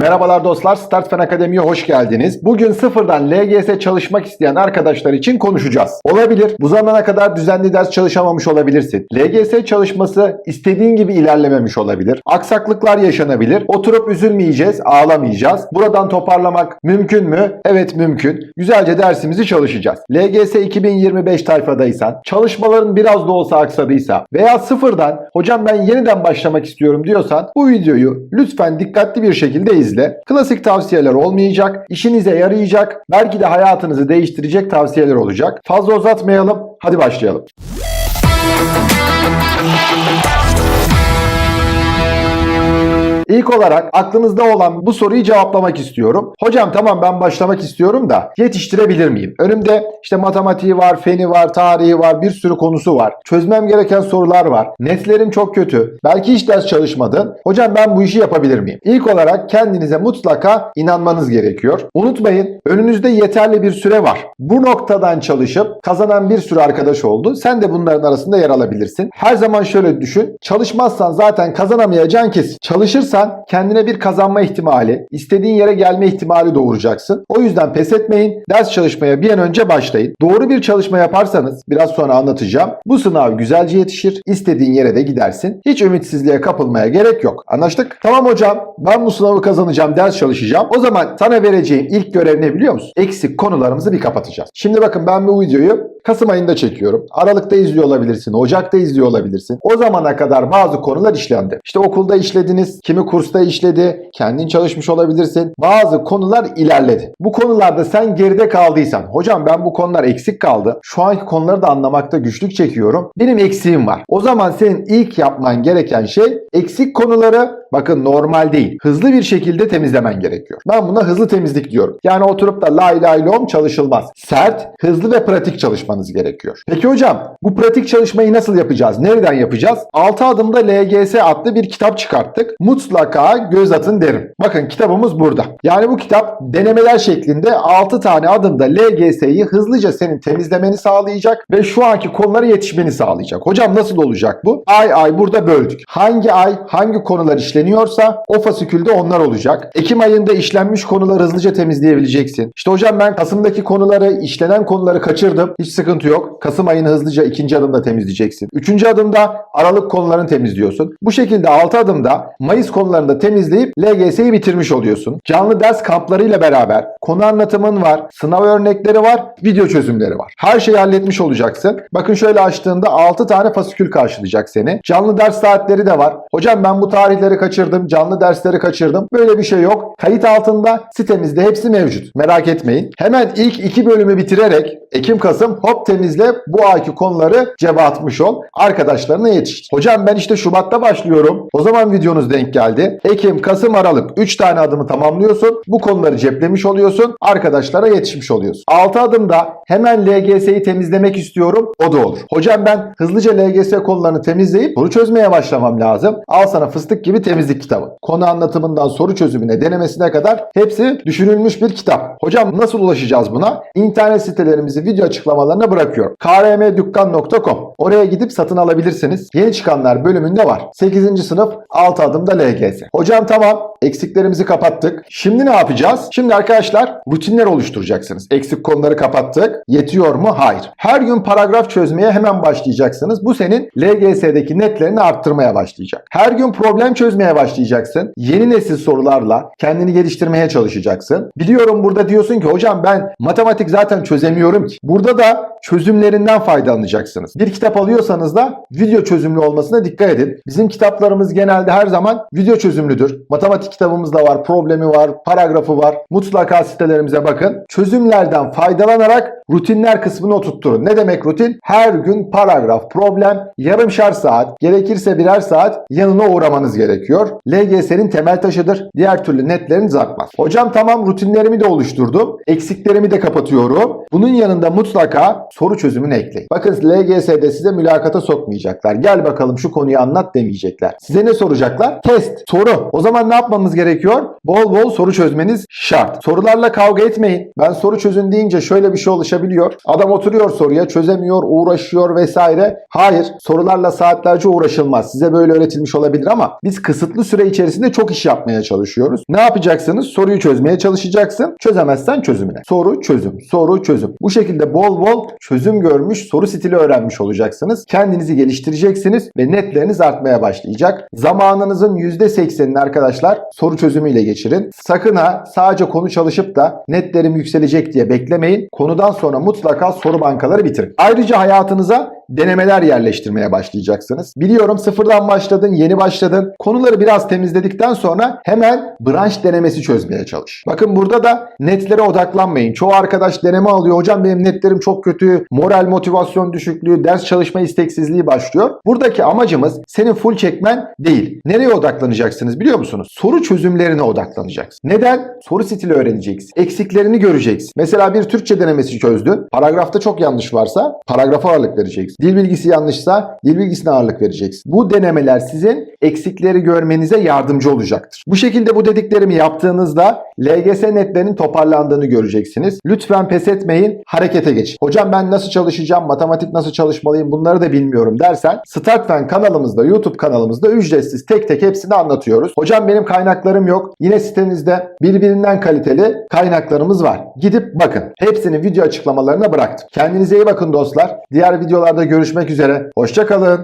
Merhabalar dostlar, Start Fen Akademi'ye hoş geldiniz. Bugün sıfırdan LGS çalışmak isteyen arkadaşlar için konuşacağız. Olabilir, bu zamana kadar düzenli ders çalışamamış olabilirsin. LGS çalışması istediğin gibi ilerlememiş olabilir. Aksaklıklar yaşanabilir. Oturup üzülmeyeceğiz, ağlamayacağız. Buradan toparlamak mümkün mü? Evet mümkün. Güzelce dersimizi çalışacağız. LGS 2025 tayfadaysan, çalışmaların biraz da olsa aksadıysa veya sıfırdan hocam ben yeniden başlamak istiyorum diyorsan bu videoyu lütfen dikkatli bir şekilde izle. Klasik tavsiyeler olmayacak, işinize yarayacak, belki de hayatınızı değiştirecek tavsiyeler olacak. Fazla uzatmayalım, hadi başlayalım. İlk olarak aklınızda olan bu soruyu cevaplamak istiyorum. Hocam tamam ben başlamak istiyorum da yetiştirebilir miyim? Önümde işte matematiği var, feni var, tarihi var, bir sürü konusu var. Çözmem gereken sorular var. Netlerim çok kötü. Belki hiç ders çalışmadın. Hocam ben bu işi yapabilir miyim? İlk olarak kendinize mutlaka inanmanız gerekiyor. Unutmayın önünüzde yeterli bir süre var. Bu noktadan çalışıp kazanan bir sürü arkadaş oldu. Sen de bunların arasında yer alabilirsin. Her zaman şöyle düşün. Çalışmazsan zaten kazanamayacağın kesin. Çalışırsan kendine bir kazanma ihtimali, istediğin yere gelme ihtimali doğuracaksın. O yüzden pes etmeyin. Ders çalışmaya bir an önce başlayın. Doğru bir çalışma yaparsanız biraz sonra anlatacağım. Bu sınav güzelce yetişir. İstediğin yere de gidersin. Hiç ümitsizliğe kapılmaya gerek yok. Anlaştık? Tamam hocam. Ben bu sınavı kazanacağım. Ders çalışacağım. O zaman sana vereceğim ilk görev ne biliyor musun? Eksik konularımızı bir kapatacağız. Şimdi bakın ben bu videoyu Kasım ayında çekiyorum. Aralıkta izliyor olabilirsin. Ocakta izliyor olabilirsin. O zamana kadar bazı konular işlendi. İşte okulda işlediniz. Kimi kursta işledi. Kendin çalışmış olabilirsin. Bazı konular ilerledi. Bu konularda sen geride kaldıysan, hocam ben bu konular eksik kaldı. Şu anki konuları da anlamakta güçlük çekiyorum. Benim eksiğim var. O zaman senin ilk yapman gereken şey eksik konuları bakın normal değil. Hızlı bir şekilde temizlemen gerekiyor. Ben buna hızlı temizlik diyorum. Yani oturup da lay lay lom çalışılmaz. Sert, hızlı ve pratik çalışmanız gerekiyor. Peki hocam bu pratik çalışmayı nasıl yapacağız? Nereden yapacağız? 6 adımda LGS adlı bir kitap çıkarttık. Mutlaka göz atın derim. Bakın kitabımız burada. Yani bu kitap denemeler şeklinde 6 tane adımda LGS'yi hızlıca senin temizlemeni sağlayacak ve şu anki konulara yetişmeni sağlayacak. Hocam nasıl olacak bu? Ay ay burada böldük. Hangi ay hangi konular işleniyorsa o fasikülde onlar olacak. Ekim ayında işlenmiş konuları hızlıca temizleyebileceksin. İşte hocam ben Kasım'daki konuları, işlenen konuları kaçırdım. Hiç sıkıntı yok. Kasım ayını hızlıca ikinci adımda temizleyeceksin. Üçüncü adımda Aralık konularını temizliyorsun. Bu şekilde 6 adımda Mayıs konularını da temizleyip LGS'yi bitirmiş oluyorsun. Canlı ders kamplarıyla beraber konu anlatımın var, sınav örnekleri var, video çözümleri var. Her şeyi halletmiş olacaksın. Bakın şöyle açtığında 6 tane fasikül karşılayacak seni. Canlı ders saatleri de var. Hocam ben bu tarihleri kaçırdım, canlı dersleri kaçırdım. Böyle bir şey yok. Kayıt altında sitemizde hepsi mevcut. Merak etmeyin. Hemen ilk iki bölümü bitirerek Ekim-Kasım hop temizle bu ayki konuları cebe atmış ol. Arkadaşlarına yetiştir. Hocam ben işte Şubat'ta başlıyorum. O zaman videonuz denk geldi. Ekim, Kasım, Aralık 3 tane adımı tamamlıyorsun. Bu konuları ceplemiş oluyorsun. Arkadaşlara yetişmiş oluyorsun. 6 adımda hemen LGS'yi temizlemek istiyorum. O da olur. Hocam ben hızlıca LGS konularını temizleyip soru çözmeye başlamam lazım. Al sana fıstık gibi temizlik kitabı. Konu anlatımından soru çözümüne, denemesine kadar hepsi düşünülmüş bir kitap. Hocam nasıl ulaşacağız buna? İnternet sitelerimizi video açıklamalarına bırakıyorum. krmdükkan.com Oraya gidip satın alabilirsiniz. Yeni çıkanlar bölümünde var. 8. sınıf 6 adımda LGS. Hocam tamam eksiklerimizi kapattık. Şimdi ne yapacağız? Şimdi arkadaşlar rutinler oluşturacaksınız. Eksik konuları kapattık. Yetiyor mu? Hayır. Her gün paragraf çözmeye hemen başlayacaksınız. Bu senin LGS'deki netlerini arttırmaya başlayacak. Her gün problem çözmeye başlayacaksın. Yeni nesil sorularla kendini geliştirmeye çalışacaksın. Biliyorum burada diyorsun ki hocam ben matematik zaten çözemiyorum ki. Burada da çözümlerinden faydalanacaksınız. Bir kitap alıyorsanız da video çözümlü olmasına dikkat edin. Bizim kitaplarımız genelde her zaman video çözümlüdür. Matematik kitabımız da var, problemi var, paragrafı var. Mutlaka sitelerimize bakın. Çözümlerden faydalanarak rutinler kısmını oturtturun. Ne demek rutin? Her gün paragraf, problem, yarımşar saat, gerekirse birer saat yanına uğramanız gerekiyor. LGS'nin temel taşıdır. Diğer türlü netleriniz artmaz. Hocam tamam rutinlerimi de oluşturdum. Eksiklerimi de kapatıyorum. Bunun yanında mutlaka soru çözümünü ekleyin. Bakın LGS'de size mülakata sokmayacaklar. Gel bakalım şu konuyu anlat demeyecekler. Size ne soracaklar? Test. Test, soru. O zaman ne yapmamız gerekiyor? Bol bol soru çözmeniz şart. Sorularla kavga etmeyin. Ben soru çözün deyince şöyle bir şey oluşabiliyor. Adam oturuyor soruya, çözemiyor, uğraşıyor vesaire. Hayır, sorularla saatlerce uğraşılmaz. Size böyle öğretilmiş olabilir ama biz kısıtlı süre içerisinde çok iş yapmaya çalışıyoruz. Ne yapacaksınız? Soruyu çözmeye çalışacaksın. Çözemezsen çözümüne. Soru, çözüm, soru, çözüm. Bu şekilde bol bol çözüm görmüş, soru stili öğrenmiş olacaksınız. Kendinizi geliştireceksiniz ve netleriniz artmaya başlayacak. Zamanınızın %80'ini arkadaşlar soru çözümüyle geçirin. Sakın ha sadece konu çalışıp da netlerim yükselecek diye beklemeyin. Konudan sonra mutlaka soru bankaları bitirin. Ayrıca hayatınıza denemeler yerleştirmeye başlayacaksınız. Biliyorum sıfırdan başladın, yeni başladın. Konuları biraz temizledikten sonra hemen branş denemesi çözmeye çalış. Bakın burada da netlere odaklanmayın. Çoğu arkadaş deneme alıyor. Hocam benim netlerim çok kötü. Moral motivasyon düşüklüğü, ders çalışma isteksizliği başlıyor. Buradaki amacımız senin full çekmen değil. Nereye odaklanacaksınız biliyor musunuz? Soru çözümlerine odaklanacaksın. Neden? Soru stili öğreneceksin. Eksiklerini göreceksin. Mesela bir Türkçe denemesi çözdün. Paragrafta çok yanlış varsa paragrafa ağırlık vereceksin. Dil bilgisi yanlışsa dil bilgisine ağırlık vereceksin. Bu denemeler sizin eksikleri görmenize yardımcı olacaktır. Bu şekilde bu dediklerimi yaptığınızda LGS netlerinin toparlandığını göreceksiniz. Lütfen pes etmeyin, harekete geçin. Hocam ben nasıl çalışacağım, matematik nasıl çalışmalıyım bunları da bilmiyorum dersen StartFen kanalımızda, YouTube kanalımızda ücretsiz tek tek hepsini anlatıyoruz. Hocam benim kaynaklarım yok. Yine sitemizde birbirinden kaliteli kaynaklarımız var. Gidip bakın. Hepsini video açıklamalarına bıraktım. Kendinize iyi bakın dostlar. Diğer videolarda görüşmek üzere. Hoşçakalın.